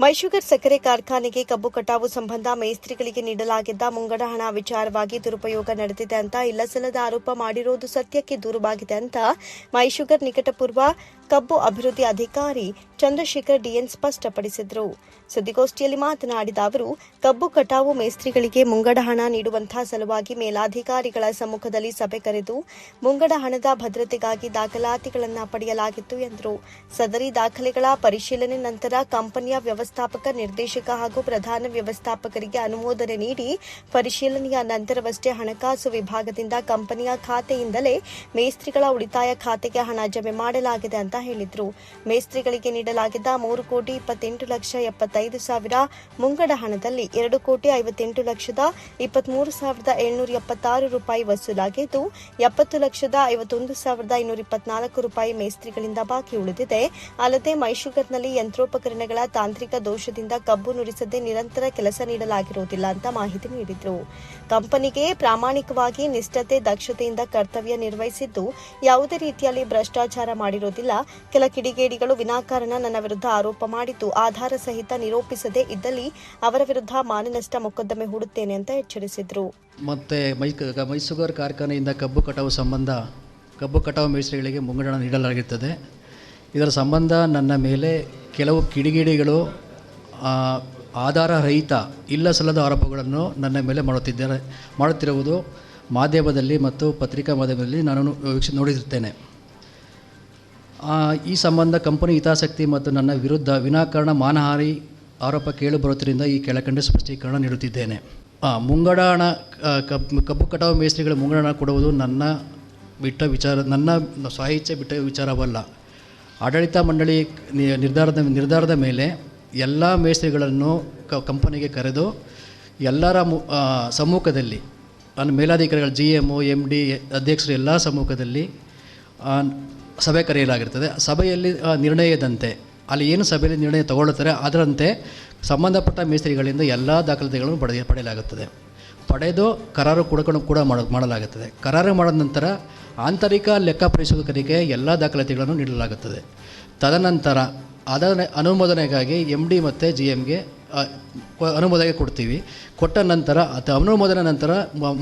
ಮೈಶುಗರ್ ಸಕ್ಕರೆ ಕಾರ್ಖಾನೆಗೆ ಕಬ್ಬು ಕಟಾವು ಸಂಬಂಧ ಮೇಸ್ತ್ರಿಗಳಿಗೆ ನೀಡಲಾಗಿದ್ದ ಮುಂಗಡ ಹಣ ವಿಚಾರವಾಗಿ ದುರುಪಯೋಗ ನಡೆದಿದೆ ಅಂತ ಇಲ್ಲಸಲ್ಲದ ಆರೋಪ ಮಾಡಿರುವುದು ಸತ್ಯಕ್ಕೆ ದೂರವಾಗಿದೆ ಅಂತ ಮೈಶುಗರ್ ನಿಕಟಪೂರ್ವ ಕಬ್ಬು ಅಭಿವೃದ್ಧಿ ಅಧಿಕಾರಿ ಚಂದ್ರಶೇಖರ್ ಡಿಎನ್ ಸ್ಪಷ್ಟಪಡಿಸಿದರು. ಸುದ್ದಿಗೋಷ್ಠಿಯಲ್ಲಿ ಮಾತನಾಡಿದ ಅವರು, ಕಬ್ಬು ಕಟಾವು ಮೇಸ್ತ್ರಿಗಳಿಗೆ ಮುಂಗಡ ಹಣ ನೀಡುವಂತಹ ಸಲುವಾಗಿ ಮೇಲಾಧಿಕಾರಿಗಳ ಸಮ್ಮುಖದಲ್ಲಿ ಸಭೆ ಕರೆದು ಮುಂಗಡ ಹಣದ ಭದ್ರತೆಗಾಗಿ ದಾಖಲಾತಿಗಳನ್ನು ಪಡೆಯಲಾಗಿತ್ತು ಎಂದರು. ಸದರಿ ದಾಖಲೆಗಳ ಪರಿಶೀಲನೆ ನಂತರ ಕಂಪನಿಯ ವ್ಯವಸ್ಥಾಪಕ, ನಿರ್ದೇಶಕ ಹಾಗೂ ಪ್ರಧಾನ ವ್ಯವಸ್ಥಾಪಕರಿಗೆ ಅನುಮೋದನೆ ನೀಡಿ ಪರಿಶೀಲನೆಯ ನಂತರವಷ್ಟೇ ಹಣಕಾಸು ವಿಭಾಗದಿಂದ ಕಂಪನಿಯ ಖಾತೆಯಿಂದಲೇ ಮೇಸ್ತ್ರಿಗಳ ಉಳಿತಾಯ ಖಾತೆಗೆ ಹಣ ಜಮೆ ಮಾಡಲಾಗಿದೆ ಅಂತ ಹೇಳಿದರು. ಮೇಸ್ತ್ರಿಗಳಿಗೆ ನೀಡಲಾಗಿದ್ದ ಮೂರು ಕೋಟಿ ಇಪ್ಪತ್ತೆಂಟು ಲಕ್ಷ ಎಪ್ಪತ್ತೈದು ಸಾವಿರ, ಮುಂಗಡ ಹಣದಲ್ಲಿ ಎರಡು ಕೋಟಿ ಐವತ್ತೆಂಟು ಲಕ್ಷದ ಇಪ್ಪತ್ಮೂರು ಸಾವಿರದ ಏಳ್ನೂರ ಎಪ್ಪತ್ತಾರು ರೂಪಾಯಿ ವಸೂಲಾಗಿದ್ದು, ಎಪ್ಪತ್ತು ಲಕ್ಷದ ಐವತ್ತೊಂದು ಸಾವಿರದ ಐನೂರ ಇಪ್ಪತ್ನಾಲ್ಕು ರೂಪಾಯಿ ಮೇಸ್ತ್ರಿಗಳಿಂದ ಬಾಕಿ ಉಳಿದಿದೆ. ಅಲ್ಲದೆ ಮೈಶುಗರ್ನಲ್ಲಿ ಯಂತ್ರೋಪಕರಣಗಳ ತಾಂತ್ರಿಕ ದೋಷದಿಂದ ಕಬ್ಬು ನುರಿಸದೆ ನಿರಂತರ ಕೆಲಸ ನೀಡಲಾಗಿರುವುದಿಲ್ಲ ಅಂತ ಮಾಹಿತಿ ನೀಡಿದರು. ಕಂಪನಿಗೆ ಪ್ರಾಮಾಣಿಕವಾಗಿ ನಿಷ್ಠತೆ, ದಕ್ಷತೆಯಿಂದ ಕರ್ತವ್ಯ ನಿರ್ವಹಿಸಿದ್ದು ಯಾವುದೇ ರೀತಿಯಲ್ಲಿ ಭ್ರಷ್ಟಾಚಾರ ಮಾಡಿರುವುದಿಲ್ಲ. ಕೆಲ ಕಿಡಿಗೇಡಿಗಳು ವಿನಾಕಾರಣ ನನ್ನ ವಿರುದ್ಧ ಆರೋಪ ಮಾಡಿತು ಆಧಾರ ಸಹಿತ ನಿರೂಪಿಸದೇ ಇದ್ದಲ್ಲಿ ಅವರ ವಿರುದ್ಧ ಮಾನನಷ್ಟ ಮೊಕದ್ದಮೆ ಹೂಡುತ್ತೇನೆ ಅಂತ ಎಚ್ಚರಿಸಿದರು. ಮತ್ತೆ ಮೈ ಮೈಸೂಗರ್ ಕಾರ್ಖಾನೆಯಿಂದ ಕಬ್ಬು ಕಟಾವು ಸಂಬಂಧ, ಕಬ್ಬು ಕಟಾವು ಮೇಸ್ತ್ರಿಗಳಿಗೆ ಮುಂಗಡಣ ನೀಡಲಾಗುತ್ತದೆ ಇದರ ಸಂಬಂಧ ನನ್ನ ಮೇಲೆ ಕೆಲವು ಕಿಡಿಗಿಡಿಗಳು ಆಧಾರ ರಹಿತ, ಇಲ್ಲ ಸಲ್ಲದ ಆರೋಪಗಳನ್ನು ನನ್ನ ಮೇಲೆ ಮಾಡುತ್ತಿದ್ದಾರೆ, ಮಾಡುತ್ತಿರುವುದು ಮಾಧ್ಯಮದಲ್ಲಿ ಮತ್ತು ಪತ್ರಿಕಾ ಮಾಧ್ಯಮದಲ್ಲಿ ನಾನು ವೀಕ್ಷ ನೋಡಿರುತ್ತೇನೆ. ಈ ಸಂಬಂಧ ಕಂಪನಿ ಹಿತಾಸಕ್ತಿ ಮತ್ತು ನನ್ನ ವಿರುದ್ಧ ವಿನಾಕಾರಣ ಮಾನಹಾನಿ ಆರೋಪ ಕೇಳಿ ಬರುವುದರಿಂದ ಈ ಕೆಳಕಂಡ ಸ್ಪಷ್ಟೀಕರಣ ನೀಡುತ್ತಿದ್ದೇನೆ. ಮುಂಗಡ ಹಣ ಕಬ್ಬು ಕಟಾವು ಮೇಸ್ತ್ರಿಗಳ ಮುಂಗಡ ಹಣ ಕೊಡುವುದು ನನ್ನ ಬಿಟ್ಟ ವಿಚಾರ, ನನ್ನ ಸಾಹಿತ್ಯ ಬಿಟ್ಟ ವಿಚಾರವಲ್ಲ. ಆಡಳಿತ ಮಂಡಳಿ ನಿರ್ಧಾರದ ನಿರ್ಧಾರದ ಮೇಲೆ ಎಲ್ಲ ಮೇಸ್ತ್ರಿಗಳನ್ನು ಕಂಪನಿಗೆ ಕರೆದು ಎಲ್ಲರ ಸಮ್ಮುಖದಲ್ಲಿ, ನನ್ನ ಮೇಲಾಧಿಕಾರಿಗಳು ಜಿ ಒ ಎಂ ಡಿ ಅಧ್ಯಕ್ಷರು, ಎಲ್ಲ ಸಮ್ಮುಖದಲ್ಲಿ ಸಭೆ ಕರೆಯಲಾಗಿರ್ತದೆ. ಸಭೆಯಲ್ಲಿ ನಿರ್ಣಯದಂತೆ, ಅಲ್ಲಿ ಏನು ಸಭೆಯಲ್ಲಿ ನಿರ್ಣಯ ತಗೊಳ್ಳುತ್ತಾರೆ, ಅದರಂತೆ ಸಂಬಂಧಪಟ್ಟ ಮೇಸ್ತ್ರಿಗಳಿಂದ ಎಲ್ಲ ದಾಖಲಾತಿಗಳನ್ನು ಪಡೆಯ, ಪಡೆಯಲಾಗುತ್ತದೆ. ಪಡೆದು ಕರಾರು ಕೊಡಕೊಂಡು ಕೂಡ ಮಾಡ, ಮಾಡಲಾಗುತ್ತದೆ. ಕರಾರು ಮಾಡಿದ ನಂತರ ಆಂತರಿಕ ಲೆಕ್ಕ ಪರಿಶೋಧಕರಿಗೆ ಎಲ್ಲ ದಾಖಲಾತಿಗಳನ್ನು ನೀಡಲಾಗುತ್ತದೆ. ತದನಂತರ ಅದರ ಅನುಮೋದನೆಗಾಗಿ ಎಂ ಡಿ ಮತ್ತು ಜಿ ಎಮ್ಗೆ ಅನುಮೋದನೆ ಕೊಡ್ತೀವಿ. ಕೊಟ್ಟ ನಂತರ ಅಥವಾ ಅನುಮೋದನೆ ನಂತರ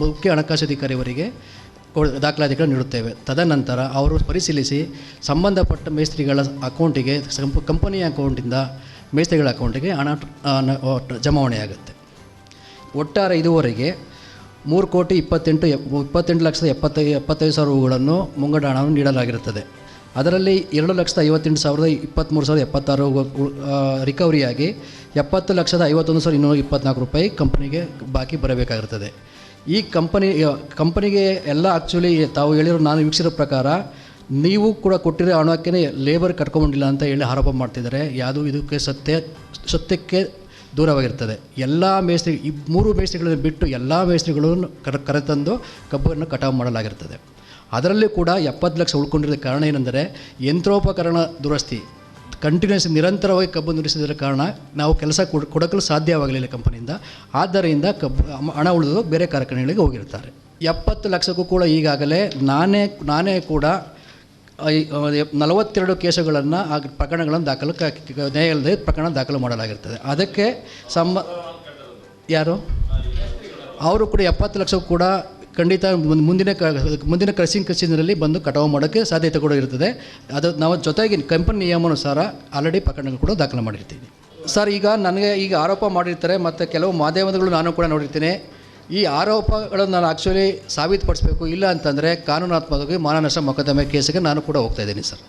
ಮುಖ್ಯ ಹಣಕಾಸು ಅಧಿಕಾರಿಯವರಿಗೆ ದಾಖಲಾತಿಗಳನ್ನು ನೀಡುತ್ತೇವೆ. ತದನಂತರ ಅವರು ಪರಿಶೀಲಿಸಿ ಸಂಬಂಧಪಟ್ಟ ಮೇಸ್ತ್ರಿಗಳ ಅಕೌಂಟಿಗೆ ಕಂಪನಿಯ ಅಕೌಂಟಿಂದ ಮೇಸ್ತ್ರಿಗಳ ಅಕೌಂಟಿಗೆ ಹಣ ಜಮಾವಣೆಯಾಗುತ್ತೆ. ಒಟ್ಟಾರೆ ಇದುವರೆಗೆ ಮೂರು ಕೋಟಿ ಇಪ್ಪತ್ತೆಂಟು ಇಪ್ಪತ್ತೆಂಟು ಲಕ್ಷದ ಎಪ್ಪತ್ತೈ, ಎಪ್ಪತ್ತೈದು ಸಾವಿರ ಹೂಗಳನ್ನು ಮುಂಗಡ ಹಣವನ್ನು ನೀಡಲಾಗಿರುತ್ತದೆ. ಅದರಲ್ಲಿ ಎರಡು ಲಕ್ಷದ ಐವತ್ತೆಂಟು ಸಾವಿರದ ಇಪ್ಪತ್ತ್ಮೂರು ಸಾವಿರದ ಎಪ್ಪತ್ತಾರು ರಿಕವರಿಯಾಗಿ ಎಪ್ಪತ್ತು ಲಕ್ಷದ ಐವತ್ತೊಂದು ಸಾವಿರದ ಇನ್ನೂರ ಇಪ್ಪತ್ನಾಲ್ಕು ರೂಪಾಯಿ ಕಂಪನಿಗೆ ಬಾಕಿ ಬರಬೇಕಾಗಿರ್ತದೆ ಈ ಕಂಪನಿ ಕಂಪನಿಗೆ ಎಲ್ಲ ಆ್ಯಕ್ಚುಲಿ ತಾವು ಹೇಳಿರೋ ನಾನು ವೀಕ್ಷಿಸಿರೋ ಪ್ರಕಾರ, ನೀವು ಕೂಡ ಕೊಟ್ಟಿರೋ ಹಣಕ್ಕೆ ಲೇಬರ್ ಕಟ್ಕೊಂಡಿಲ್ಲ ಅಂತ ಹೇಳಿ ಆರೋಪ ಮಾಡ್ತಿದ್ದಾರೆ. ಯಾವುದು ಇದಕ್ಕೆ ಸತ್ಯ, ಸತ್ಯಕ್ಕೆ ದೂರವಾಗಿರ್ತದೆ. ಎಲ್ಲ ಮೇಸ್ತ್ರಿ, ಈ ಮೂರು ಮೇಸ್ತ್ರಿಗಳನ್ನು ಬಿಟ್ಟು ಎಲ್ಲ ಮೇಸ್ತ್ರಿಗಳನ್ನು ಕರ, ಕರೆತಂದು ಕಬ್ಬನ್ನು ಕಟಾವು ಮಾಡಲಾಗಿರ್ತದೆ. ಅದರಲ್ಲಿ ಕೂಡ ಎಪ್ಪತ್ತು ಲಕ್ಷ ಉಳ್ಕೊಂಡಿರೋ ಕಾರಣ ಏನೆಂದರೆ, ಯಂತ್ರೋಪಕರಣ ದುರಸ್ತಿ. ಕಂಟಿನ್ಯೂಸ್ ನಿರಂತರವಾಗಿ ಕಬ್ಬು ನುರಿಸಿದ ಕಾರಣ ನಾವು ಕೆಲಸ ಕೊಡ ಸಾಧ್ಯವಾಗಲಿಲ್ಲ ಕಂಪನಿಯಿಂದ. ಆದ್ದರಿಂದ ಕಬ್ಬು ಹಣ ಉಳಿದು ಬೇರೆ ಕಾರ್ಖಾನೆಗಳಿಗೆ ಹೋಗಿರ್ತಾರೆ ಎಪ್ಪತ್ತು ಲಕ್ಷಕ್ಕೂ ಕೂಡ ಈಗಾಗಲೇ ನಾನೇ ನಾನೇ ಕೂಡ ನಲವತ್ತೆರಡು ಕೇಸುಗಳನ್ನು ಆ ಪ್ರಕರಣಗಳನ್ನು ದಾಖಲು ನ್ಯಾಯಾಲಯದಲ್ಲಿ ಪ್ರಕರಣ ದಾಖಲು ಮಾಡಲಾಗಿರ್ತದೆ. ಅದಕ್ಕೆ ಸಂಬ ಯಾರು? ಅವರು ಕೂಡ ಎಪ್ಪತ್ತು ಲಕ್ಷಕ್ಕೂ ಕೂಡ ಖಂಡಿತ ಮುಂದಿನ ಕ ಮುಂದಿನ ಕ್ರಸಿಂಗ್ ಕ್ರಸಿಂಗ್ನಲ್ಲಿ ಬಂದು ಕಟಾವು ಮಾಡೋಕ್ಕೆ ಸಾಧ್ಯತೆ ಕೂಡ ಇರ್ತದೆ ಅದು ನಾವು ಜೊತೆಗೆ ಕಂಪನಿ ನಿಯಮಾನುಸಾರ ಆಲ್ರೆಡಿ ಪ್ರಕರಣಗಳು ಕೂಡ ದಾಖಲೆ ಮಾಡಿರ್ತೀವಿ. ಸರ್, ಈಗ ನನಗೆ ಈಗ ಆರೋಪ ಮಾಡಿರ್ತಾರೆ ಮತ್ತು ಕೆಲವು ಮಾಧ್ಯಮಗಳು ನಾನು ಕೂಡ ನೋಡಿರ್ತೀನಿ. ಈ ಆರೋಪಗಳನ್ನು ನಾನು ಆ್ಯಕ್ಚುಲಿ ಸಾಬೀತುಪಡಿಸಬೇಕು ಇಲ್ಲ ಅಂತಂದರೆ ಕಾನೂನಾತ್ಮಕವಾಗಿ ಮಾನನಷ್ಟ ಮೊಕದ್ದಮೆ ಕೇಸಿಗೆ ನಾನು ಕೂಡ ಹೋಗ್ತಾ ಇದ್ದೀನಿ ಸರ್.